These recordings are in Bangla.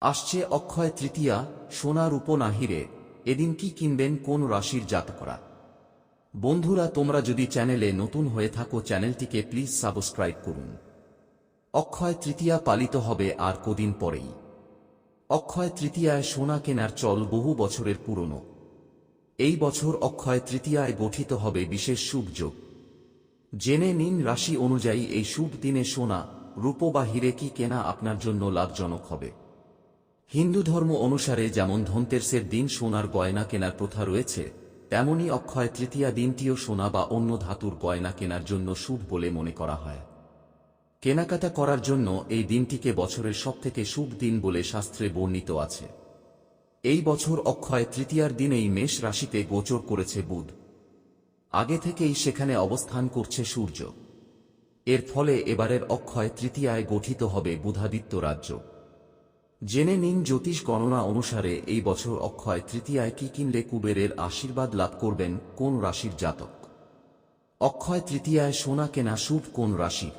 আসছে অক্ষয় তৃতীয়া সোনা সোনার উপনাহিরে। এদিন কি কিনবেন কোন রাশির জাতকরা? বন্ধুরা, তোমরা যদি চ্যানেলে নতুন হয়ে থাকো, চ্যানেলটিকে প্লিজ সাবস্ক্রাইব করুন। অক্ষয় তৃতীয়া পালিত হবে আর কদিন পরেই। অক্ষয় তৃতীয়ায় সোনা কেনার চল বহু বছরের পুরনো। এই বছর অক্ষয় তৃতীয়ায় গঠিত হবে বিশেষ শুভ যোগ। জেনে নিন রাশি অনুযায়ী এই শুভ দিনে সোনা রূপ বা হিরে কি কেনা আপনার জন্য লাভজনক হবে। হিন্দু ধর্ম অনুসারে যেমন ধনতেরসের দিন সোনার গয়না কেনার প্রথা রয়েছে, তেমনি অক্ষয় তৃতীয়া দিনটিও সোনা বা অন্য ধাতুর গয়না কেনার জন্য শুভ বলে মনে করা হয়। কেনাকাটা করার জন্য এই দিনটিকে বছরের সবথেকে শুভ দিন বলে শাস্ত্রে বর্ণিত আছে। এই বছর অক্ষয় তৃতীয়ার দিনেই মেষ রাশিতে গোচর করেছে বুধ। আগে থেকেই সেখানে অবস্থান করছে সূর্য। এর ফলে এবারের অক্ষয় তৃতীয়ায় গঠিত হবে বুধাদিত্য রাজ্য। জেনে নিন জ্যোতিষ গণনা অনুসারে এই বছর অক্ষয় তৃতীয়ায় কি কিনলে কুবেরের আশীর্বাদ লাভ করবেন কোন রাশির জাতক? অক্ষয় তৃতীয়ায় সোনা কেনা শুভ কোন রাশি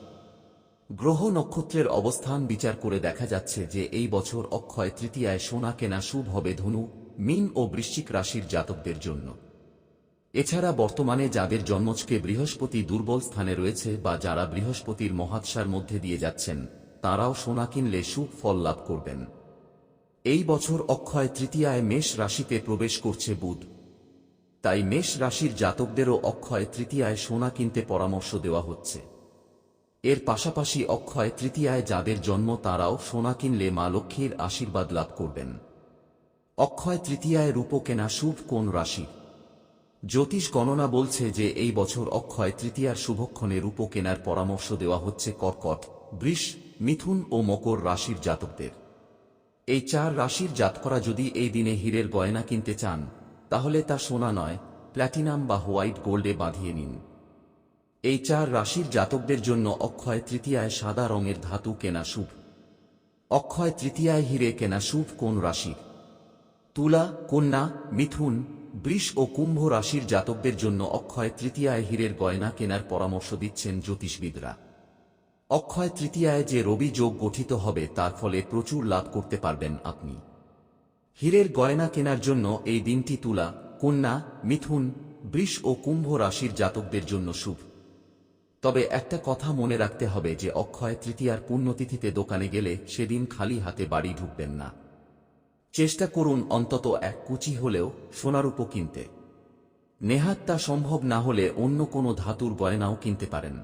গ্রহ নক্ষত্রের অবস্থান বিচার করে দেখা যাচ্ছে যে এই বছর অক্ষয় তৃতীয়ায় সোনা কেনা শুভ হবে ধনু, মিন ও বৃশ্চিক রাশির জাতকদের জন্য। এছাড়া বর্তমানে যাদের জন্মজকে বৃহস্পতি দুর্বল স্থানে রয়েছে বা যারা বৃহস্পতির মহাৎসার মধ্যে দিয়ে যাচ্ছেন তারাও সোনা কিনলে শুভ ফল লাভ করবেন। এই বছর অক্ষয় তৃতীয়ায় মেষ রাশিতে প্রবেশ করছে বুধ। তাই মেষ রাশির জাতকদেরও অক্ষয় তৃতীয়ায় সোনা কিনতে পরামর্শ দেওয়া হচ্ছে। এর পাশাপাশি অক্ষয় তৃতীয়ায় যাদের জন্ম তারাও সোনা কিনলে মা লক্ষ্মীর আশীর্বাদ লাভ করবেন। অক্ষয় তৃতীয়ায় রূপ কেনা শুভ কোন রাশি? জ্যোতিষ গণনা বলছে যে এই বছর অক্ষয় তৃতীয়ার শুভক্ষণে রূপ কেনার পরামর্শ দেওয়া হচ্ছে কর্কট, বৃষ মিথুন ও মকর রাশির জাতকদের। এই চার রাশির জাতকরা যদি এই দিনে হীরের গয়না কিনতে চান, তাহলে তা সোনা নয়, প্ল্যাটিনাম বা হোয়াইট গোল্ডে বাঁধিয়ে নিন। এই চার রাশির জাতকদের জন্য অক্ষয় তৃতীয়ায় সাদা রঙের ধাতু কেনা শুভ। অক্ষয় তৃতীয়ায় হিরে কেনা শুভ কোন রাশি তুলা, কন্যা, মিথুন, বৃষ ও কুম্ভ রাশির জাতকদের জন্য অক্ষয় তৃতীয়ায় হীরের গয়না কেনার পরামর্শ দিচ্ছেন জ্যোতিষবিদরা। অক্ষয় তৃতীয়ায় যে রবি যোগ গঠিত হবে, তার ফলে প্রচুর লাভ করতে পারবেন আপনি। হীরের গয়না কেনার জন্য এই দিনটি তুলা, কন্যা, মিথুন, বৃষ ও কুম্ভ রাশির জাতকদের জন্য শুভ। তবে একটা কথা মনে রাখতে হবে যে, অক্ষয় তৃতীয়ার পুণ্যতিথিতে দোকানে গেলে সেদিন খালি হাতে বাড়ি ঢুকবেন না। চেষ্টা করুন অন্তত এক কুচি হলেও সোনারূপো কিনতে। নেহাত তা সম্ভব না হলে অন্য কোনো ধাতুর গয়নাও কিনতে পারেন।